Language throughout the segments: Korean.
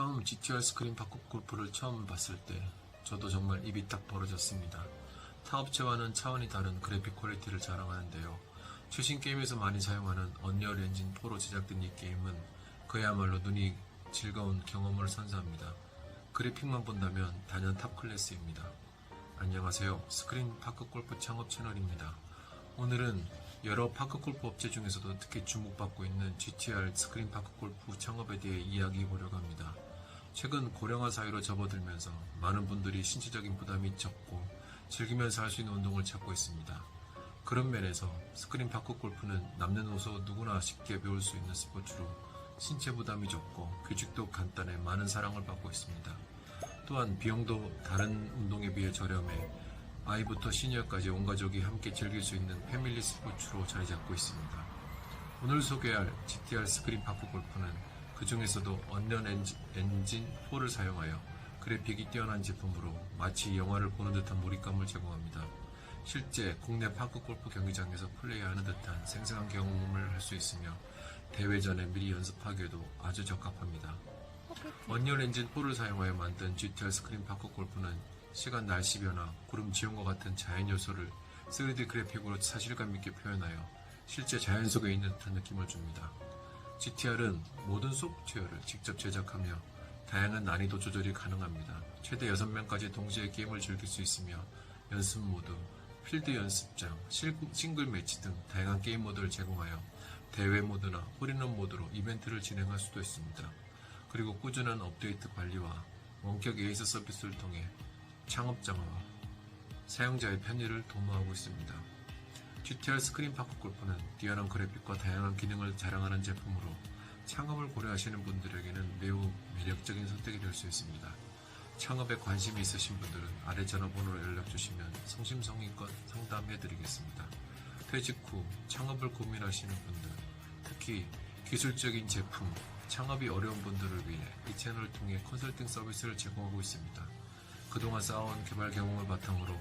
처음 GTR 스크린 파크 골프를 처음 봤을 때 저도 정말 입이 딱 벌어졌습니다. 타 업체와는 차원이 다른 그래픽 퀄리티를 자랑하는데요. 최신 게임에서 많이 사용하는 언리얼 엔진 4로 제작된 이 게임은 그야말로 눈이 즐거운 경험을 선사합니다. 그래픽만 본다면 단연 탑 클래스입니다. 안녕하세요. 스크린 파크 골프 창업 채널입니다. 오늘은 여러 파크 골프 업체 중에서도 특히 주목받고 있는 GTR 스크린 파크 골프 창업에 대해 이야기해 보려고 합니다. 최근 고령화 사회로 접어들면서 많은 분들이 신체적인 부담이 적고 즐기면서 할 수 있는 운동을 찾고 있습니다. 그런 면에서 스크린 파크 골프는 남녀노소 누구나 쉽게 배울 수 있는 스포츠로 신체 부담이 적고 규칙도 간단해 많은 사랑을 받고 있습니다. 또한 비용도 다른 운동에 비해 저렴해 아이부터 시니어까지 온 가족이 함께 즐길 수 있는 패밀리 스포츠로 자리 잡고 있습니다. 오늘 소개할 GTR 스크린 파크 골프는 그 중에서도 엔지- 엔진 4를 사용하여 그래픽이 뛰어난 제품으로 마치 영화를 보는 듯한 몰입감을 제공합니다. 실제 국내 파크 골프 경기장에서 플레이하는 듯한 생생한 경험을 할 수 있으며 대회 전에 미리 연습하기에도 아주 적합합니다. 언리얼 엔진 4를 사용하여 만든 GTR 스크린 파크 골프는 시간 날씨 변화, 구름 지온과 같은 자연 요소를 3D 그래픽으로 사실감 있게 표현하여 실제 자연 속에 있는 듯한 느낌을 줍니다. GTR은 모든 소프트웨어를 직접 제작하며 다양한 난이도 조절이 가능합니다. 최대 6명까지 동시에 게임을 즐길 수 있으며 연습 모드, 필드 연습장, 실- 싱글 매치 등 다양한 게임 모드를 제공하여 대회 모드나 홀인원 모드로 이벤트를 진행할 수도 있습니다. 그리고 꾸준한 업데이트 관리와 원격 에이스 서비스를 통해 창업장과 사용자의 편의를 도모하고 있습니다. GTR 스크린 파크 골프는 뛰어난 그래픽과 다양한 기능을 자랑하는 제품으로 창업을 고려하시는 분들에게는 매우 매력적인 선택이 될 수 있습니다. 창업에 관심이 있으신 분들은 아래 전화번호로 연락 주시면 성심성의껏 상담해 드리겠습니다. 퇴직 후 창업을 고민하시는 분들, 특히 기술적인 제품, 창업이 어려운 분들을 위해 이 채널을 통해 컨설팅 서비스를 제공하고 있습니다. 그동안 쌓아온 개발 경험을 바탕으로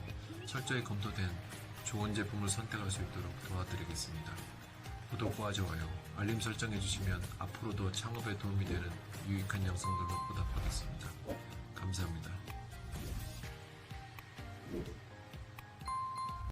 철저히 검토된 좋은 제품을 선택할 수 있도록 도와드리겠습니다. 구독과 좋아요, 알림 설정해 주시면 앞으로도 창업에 도움이 되는 유익한 영상들로 보답하겠습니다.